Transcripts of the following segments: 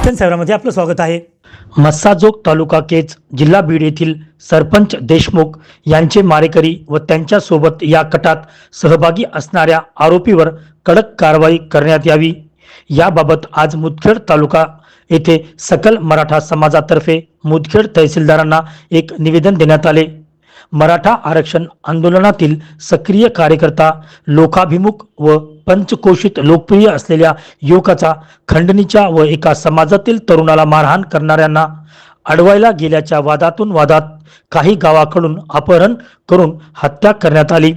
Mission सेवरामध्ये आपलं स्वागत आहे. मस्साजोग तालुका केज जिल्हा बीड येथील सरपंच देशमुख यांचे मारेकरी व त्यांच्यासोबत या कटात सहभागी असणाऱ्या आरोपीवर कडक कारवाई करण्यात यावी. याबाबत आज मुदखेड तालुका येथे सकल मराठा समाजातर्फे मुदखेड तहसीलदारांना एक निवेदन देण्यात आले. मराठा आरक्षण आंदोलनातील सक्रिय कार्यकर्ता लोकाभिमुख व पंचकोषित लोकप्रिय असलेल्या युवकाचा खंडणीच्या व एका समाजातील तरुणाला मारहाण करणाऱ्यांना अडवायला गेल्याच्या वादातून वादात काही गावाकडून अपहरण करून हत्या करण्यात आली.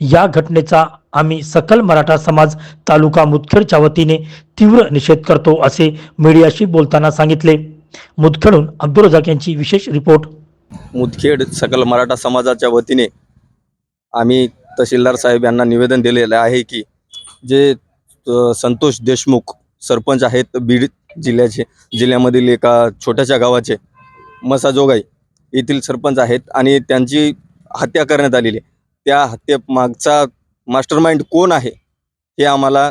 या घटनेचा आम्ही सकल मराठा समाज तालुका मुदखेडच्या वतीने तीव्र निषेध करतो असे मीडियाशी बोलताना सांगितले. मुदखेडून अब्दुल रजाक यांची विशेष रिपोर्ट. मुदखेड सकल मराठा समाजाच्या वतीने आम्ही तहसीलदार साहेब यांना निवेदन दिलेलं आहे की जे संतोष देशमुख सरपंच आहेत बीड जिल्ह्याचे जिल्ह्यामधील एका छोट्याशा गावाचे मसाजोगाई येथील सरपंच आहेत आणि त्यांची हत्या करण्यात आलेली आहे. त्या हत्येमागचा मास्टरमाइंड कोण आहे हे आम्हाला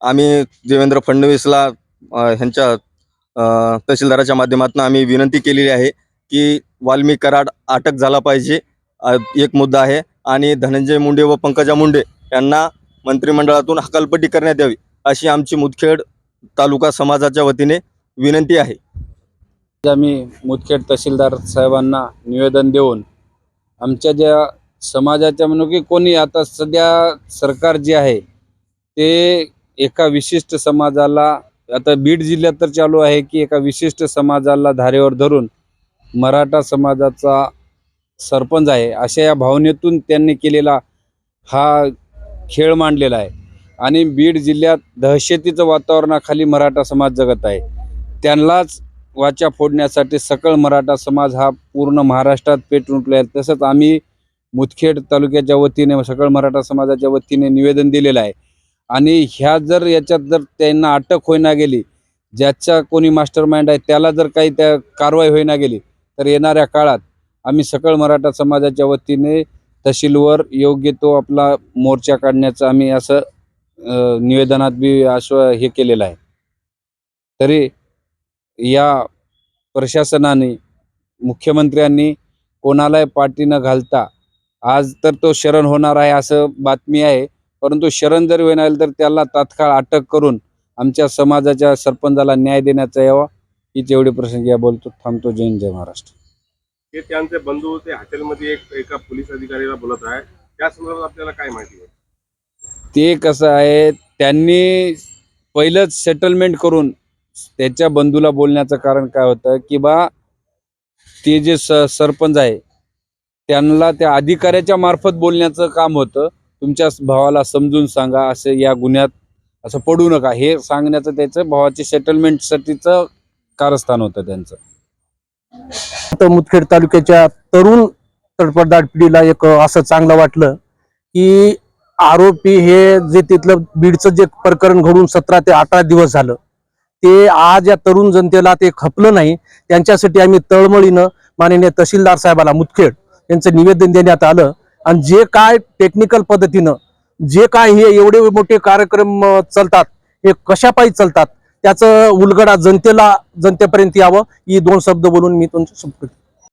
आम्ही देवेंद्र फडणवीसला ह्यांच्या तहसीलदाराच्या माध्यमातून आम्ही विनंती केलेली आहे की वाल्मी कराड अटक झाला पाहिजे. एक मुद्दा आहे. आणि धनंजय मुंडे व पंकजा मुंडे यांना मंत्रिमंडळातून हकालपट्टी करण्यात यावी अशी आमची मुदखेड तालुका समाजाच्या वतीने विनंती आहे. आम्ही मुदखेड तहसीलदार साहेबांना निवेदन देऊन आमच्या ज्या समाजाच्या म्हणू की कोणी आता सध्या सरकार जे आहे ते एका विशिष्ट समाजाला आता बीड जिल्ह्यात तर चालू आहे की एका विशिष्ट समाजाला धारेवर धरून मराठा समाजाचा सरपंच आहे अशा या भावनेतून त्यांनी केलेला हा खेळ मांडलेला आहे. आणि बीड जिल्ह्यात दहशतीचं वातावरणाखाली मराठा समाज जगत आहे. त्यांनाच वाचा फोडण्यासाठी सकळ मराठा समाज हा पूर्ण महाराष्ट्रात पेटून उठला आहे. तसंच आम्ही मुदखेड तालुक्याच्या वतीने सकळ मराठा समाजाच्या वतीने निवेदन दिलेलं आहे. आणि ह्या जर याच्यात जर त्यांना अटक होईना गेली ज्याच्या कोणी मास्टर माइंड आहे त्याला जर काही त्या कारवाई होईना गेली तर येणाऱ्या काळात आम्ही सकळ मराठा समाजाच्या वतीने तहसीलवर योग्य तो आपला मोर्चा काढण्याचं आम्ही असं निवेदनात बी आश्व हे केलेलं आहे. तरी या प्रशासनाने मुख्यमंत्र्यांनी कोणालाही पाठी न घालता आज तर तो शरण होणार आहे असं बातमी आहे परंतु शरण जर होणार तर त्याला तात्काळ अटक करून आमच्या समाजाच्या सरपंचाला न्याय देण्याचा यावा. हीच एवढी प्रसंगी या बोलतो थांबतो हिंद, जय महाराष्ट्र. ते त्यांचे बंधू ते हॉटेलमध्ये एक एका पोलीस अधिकारीला बोलत आहे. त्या संदर्भात आपल्याला काय माहिती आहे? ते कसं आहे त्यांनी पहिलंच सेटलमेंट करून त्याच्या बंधूला बोलण्याचं कारण काय होतं की बा ते जे स सरपंच आहे त्यांना त्या अधिकाऱ्याच्या मार्फत बोलण्याचं काम होतं. तुमच्या भावाला समजून सांगा असं या गुन्ह्यात असं पडू नका. हे सांगण्याचं त्याचं भावाच्या सेटलमेंटसाठीचं कारस्थान होतं त्यांचं. तर मुदखेड तालुक्याच्या तरुण तडफडदाट पिढीला एक असं चांगलं वाटलं की आरोपी हे जे तिथलं बीडचं जे प्रकरण घडून सतरा ते अठरा दिवस झालं ते आज या तरुण जनतेला ते खपलं नाही. त्यांच्यासाठी आम्ही तळमळीनं माननीय तहसीलदार साहेबाला मुदखेड यांचं निवेदन देण्यात आलं. आणि जे काय टेक्निकल पद्धतीनं जे काय हे एवढे मोठे कार्यक्रम चालतात हे कशापायी चालतात त्याचं उलगडा जनतेला जनतेपर्यंत यावं ही दोन शब्द बोलून मी तुमच्या संपर्क